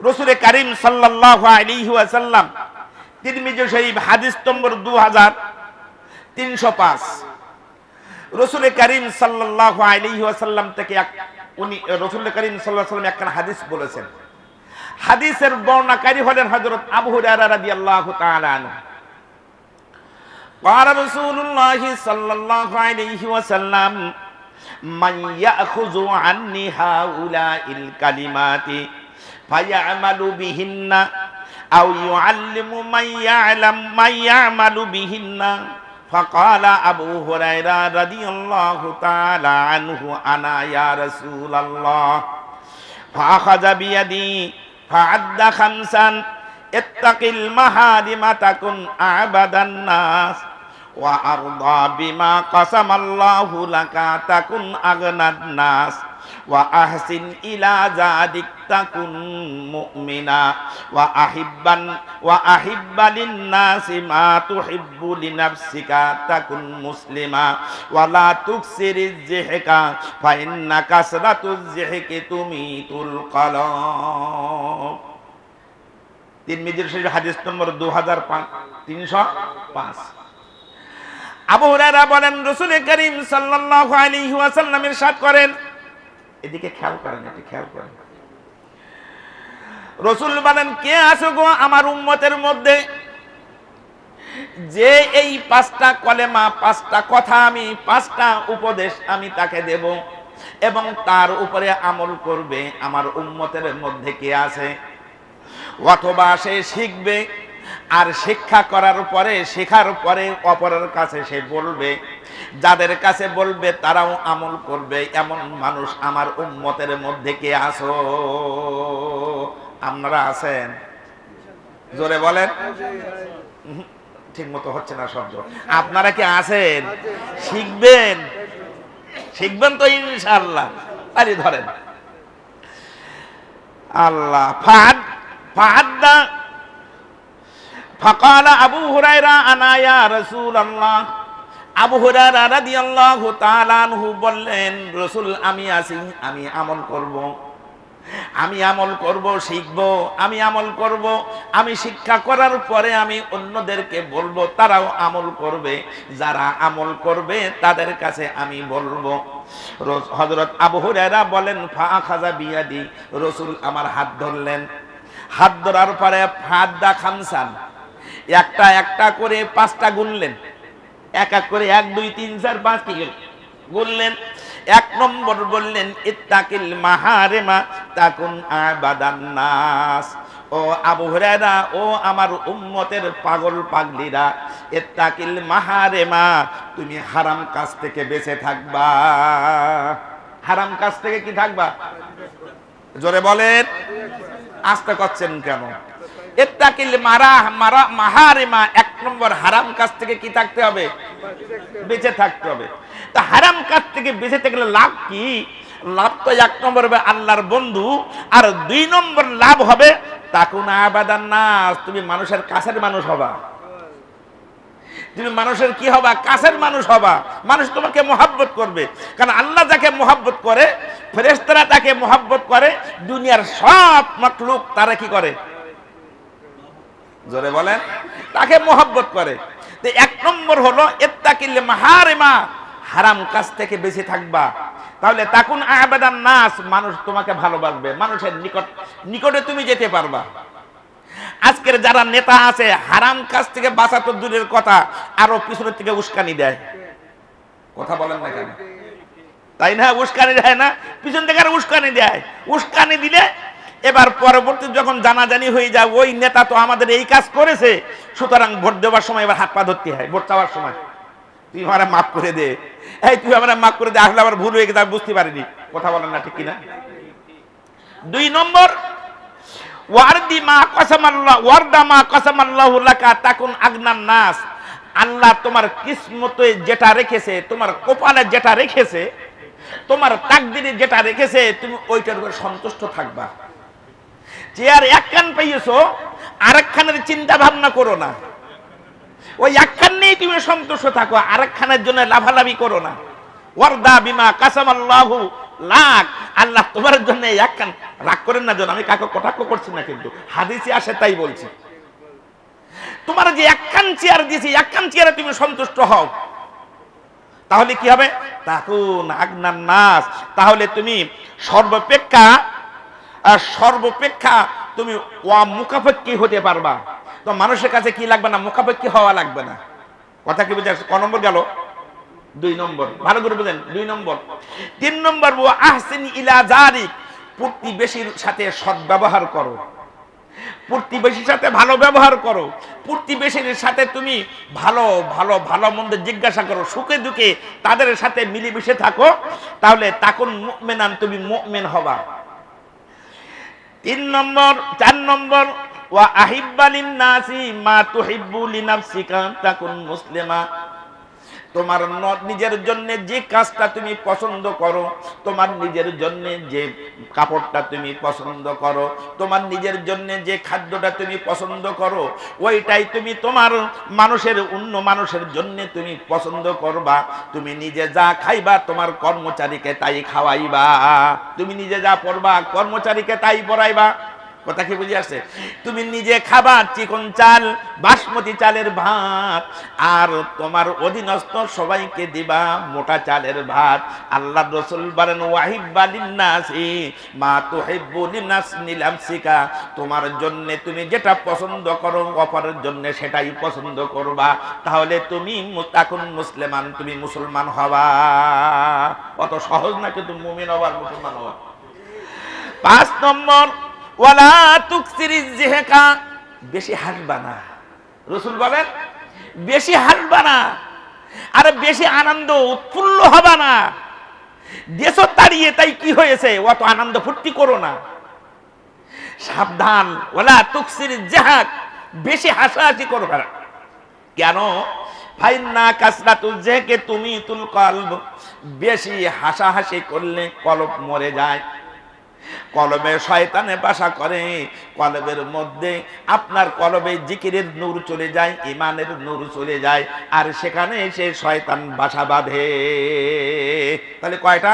রসুলের কারিম সাল্লাল্লাহু আলাইহি ওয়াসাল্লাম তিরমিজি শরীফ হাদিস নম্বর দু হাজার তিনশো পাঁচ রসুল করিম সাল্লাহ আলী ওয়াসাল্লাম থেকে এক উনি রসুল করিম সাল্লাহ সাল্লাম একখানা হাদিস বলেছেন হাদিসের বর্ণাকারী হলেন হজরত আবু হুরায়রা রাদিয়াল্লাহু তাআলা আনহু قال رسول الله صلى الله عليه وسلم من يأخذ عني هؤلاء الكلمات فيعمل بهن أو يعلم من يعلم من يعمل بهن فقال أبو هريرة رضي الله تعالى عنه أنا يا رسول الله فأخذ بيدي فعد خمسا اتق المحارم تكن أعبد الناس ওয়া আরদা বিমা কাসামাল্লাহু তাকুন আগনাদ নাস, ওয়া আহসিন ইলা যাদিক তাকুন মুমিনা, ওয়া আহিব্বান, ওয়া আহিব্বা লিন্নাসি মা তুহিব্বু লিনাফসিকা তাকুন মুসলিমা, ওয়া লা তুকসিরিজ জিহকা ফা ইন্না কাসরাতুজ জিহকি তুমিতুল কলম তিরমিজির শরীফ হাদিস নম্বর 2005 আবু হুরায়রা বলেন, রসুল করিম সাল্লাল্লাহু আলাইহি ওয়াসাল্লাম ইরশাদ করেন। এদিকে খেয়াল করেন এটি খেয়াল করেন। রসুল বলেন, কে আছো গো আমার উম্মতের মধ্যে? যে এই পাঁচটা কলেমা, পাঁচটা কথা আমি, পাঁচটা উপদেশ আমি তাকে দেব এবং তার উপরে আমল করবে। আমার উম্মতের মধ্যে কে আছে? অথবা সে শিখবে আর শিক্ষা করার পরে, শেখার পরে অপরের কাছে সে বলবে, যাদের কাছে বলবে তারাও আমল করবে। এমন মানুষ আমার উম্মতের মধ্যে কে আসো আপনারা আছেন? জোরে বলেন। ঠিক মতো হচ্ছে না শব্দ। আপনারা কি আছেন? শিখবেন? শিখবেন তো ইনশাল্লাহ আরে ধরেন। আল্লাহ, ফাদ ফাদ্দা ফাকালা আবু হুরায়রা আনায়া রসুল আল্লাহ আবু হুরায়রা রাদিয়াল্লাহু তাআলা আনহু বললেন, রাসূল, আমি আছি, আমি আমল করব। আমি আমল করব, শিখব। আমি আমল করব। আমি শিক্ষা করার পরে আমি অন্যদেরকে বলব, তারাও আমল করবে। যারা আমল করবে, তাদের কাছে আমি বলব। হজরত আবু হুরায়রা বলেন, ফা খাজা বিয়াদি। রসুল আমার হাত ধরলেন। হাত ধরার পরে ফাদ্দা খামসান একটা একটা করে পাঁচটা গুনলেন। এক এক করে এক, দুই, তিন, চার, পাঁচ, কি গুনলেন। এক নম্বর বললেন, ইত্তাকিল মাহারেমা তাকুন আবাদান নাস। ও আবু হুরায়রা, ও আমার উম্মতের পাগল পাগলিরা, ইত্তাকিল মাহারেমা, তুমি হারাম কাজ থেকে বেঁচে থাকবা। হারাম কাজ থেকে কি থাকবা? জোরে বলেন। আস্তে করছেন কেন? এত্তাকিল মারা মারা, মাহারেমা, এক নম্বর হারাম কাজ থেকে কি থাকতে হবে? বেঁচে থাকতে হবে। তা হারাম কাজ থেকে বেঁচে থাকলে লাভ কি? লাভ তো এক নম্বর হবে আল্লাহর বন্ধু, আর দুই নম্বর লাভ হবে তাকুন আবাদান নাস, তুমি মানুষের কাছের মানুষ হবা। তুমি মানুষের কি হবা? কাছের মানুষ হবা। মানুষ তোমাকে মোহাব্বত করবে। কারণ আল্লাহ যাকে মোহাব্বত করে ফেরেস্তারা তাকে মোহাব্বত করে, দুনিয়ার সব মকলুক তারা কি করে? জোরে বলেন? তাকে মোহাব্বত করে। এক নম্বর হলো এত্তাকিল্লে মাহারেমা, হারাম কাজ থেকে বেঁচে থাকবা। তাহলে তাকুন আবেদান নাস, মানুষ তোমাকে ভালোবাসবে। মানুষের নিকট, নিকটে তুমি যেতে পারবা। আজকের যারা নেতা আছে, হারাম কাজ থেকে বাঁচা তো দূরের কথা, আরও পিছনের থেকে উস্কানি দেয়। কথা বলেন না কেন? তাই না? উস্কানি দেয় না? পিছন থেকে আর উস্কানি দেয়। উস্কানি দিলে এবার পরবর্তী যখন জানাজানি হয়ে যায়, ওই নেতা তো আমাদের এই কাজ করেছে, সুতরাং ভোট দেওয়ার সময় এবার হাত পা ধরতে হয়, ভোট চাওয়ার সময়। তুই আমার মাফ করে দে। এই, তুই আমার মাফ করে দে, আসলে আমার ভুল হয়ে গেছে, আমি বুঝতে পারিনি। কথা বলেন না, ঠিক কিনা? দুই নম্বর, ওয়ারদি মা কসামাল্লাহ ওয়ারদা মা কসামাল্লাহু লাকা তাকুন আগনান নাস। আল্লাহ তোমার কিসমতে যেটা রেখেছে, তোমার কপালে যেটা রেখেছে, তোমার তাকদিরে যেটা রেখেছে, তুমি ওইটার উপর সন্তুষ্ট থাকবা। আর এক কান পেয়েছ আরেক খানের চিন্তা ভাবনা করো না। ওই এক খান নিয়েই তুমি সন্তুষ্ট থাকো আরেক খানের জন্য লাভালাভি করো না। ওয়ারদা বিমা কাসামাল্লাহু লাক। আল্লাহ তোমার জন্য একখান রাগ করেন না যেন আমি কাকে কটাক্ষ করছি না কিন্তু। হাদিসে আসে তাই বলছি। তোমার যে একখান চেয়ার দিয়েছি একখান চেয়ারে তুমি সন্তুষ্ট হও। তাহলে কি হবে? তাকুন আগনার নাস। তাহলে তুমি সর্বপেক্ষা আর সর্বপেক্ষা তুমি ওয়া মুখাপেক্ষী হতে পারবা। তো মানুষের কাছে কি লাগবে না? মুখাপেক্ষী হওয়া লাগবে না। কথা কি বুঝে ক নম্বর গেল? দুই নম্বর। ভালো করে বুঝেন। দুই নম্বর। তিন নম্বর ও আহসিন ইলা প্রতিবেশীর সাথে সদ্ব্যবহার করো। প্রতিবেশীর সাথে ভালো ব্যবহার করো। প্রতিবেশীর সাথে তুমি ভালো ভালো ভালো মন্দ জিজ্ঞাসা করো। সুখে দুঃখে তাদের সাথে মিলেমিশে থাকো। তাহলে তখন মুমিনান, তুমি মুমিন হবা। তিন নম্বর চার নম্বর ওয়া আহিব্বালিন নাসি মা তুহিব্বু লিনাফসিকা তাকুন মুসলিমা। তোমার নিজের জন্য যে কাজটা তুমি পছন্দ করো, তোমার নিজের জন্য যে কাপড়টা তুমি পছন্দ করো, তোমার নিজের জন্য যে খাদ্যটা তুমি পছন্দ করো, ওইটাই তুমি তোমার মানুষের, অন্য মানুষের জন্য তুমি পছন্দ করবা। তুমি নিজে যা খাইবা তোমার কর্মচারীকে তাই খাওয়াইবা। তুমি নিজে যা পড়বা কর্মচারীকে তাই পড়াইবা। কথা কি বুঝে আসছে? তুমি নিজে খাবা চিকন চাল, বাসমতি চালের ভাত, আর তোমার অধীনস্থ সবাইকে দিবা মোটা চালের ভাত। আল্লাহ রসুল বলেন ওয়াহিবালিন্নাসি মা তো তুহিব্বুলিনাস নিলাম শিকা তোমার জন্য তুমি যেটা পছন্দ করো অপরের জন্য সেটাই পছন্দ করবা। তাহলে তুমি মুতাকুন মুসলিমান, তুমি মুসলমান হবা। অত সহজ না কিন্তু মুমিন হবার মুসলমান হওয়া পাঁচ নম্বর ওয়ালা তুকসিরি জেহেকা, বেশি হাসবা না রসুল বলেন, বেশি হাসবা না আর বেশি আনন্দ উৎফুল্ল হবা না। দেশ দাঁড়িয়ে তাই কি হয়েছে? অত আনন্দ ফুর্তি করো না। সাবধান ওলা তুকসির জেহাক, বেশি হাসাহাসি করো না। কেন? ফাইন্না কাসরাতু জেকে তুমি তুল কলব। বেশি হাসাহাসি করলে কলব মরে যায়। কলবে শয়তানে বাসা করে। কলবের মধ্যে আপনার কলবে জিকিরের নূর চলে যায় ইমানের নূর চলে যায়, আর সেখানে সে শয়তান বাসা বাঁধে। তাহলে কয়টা?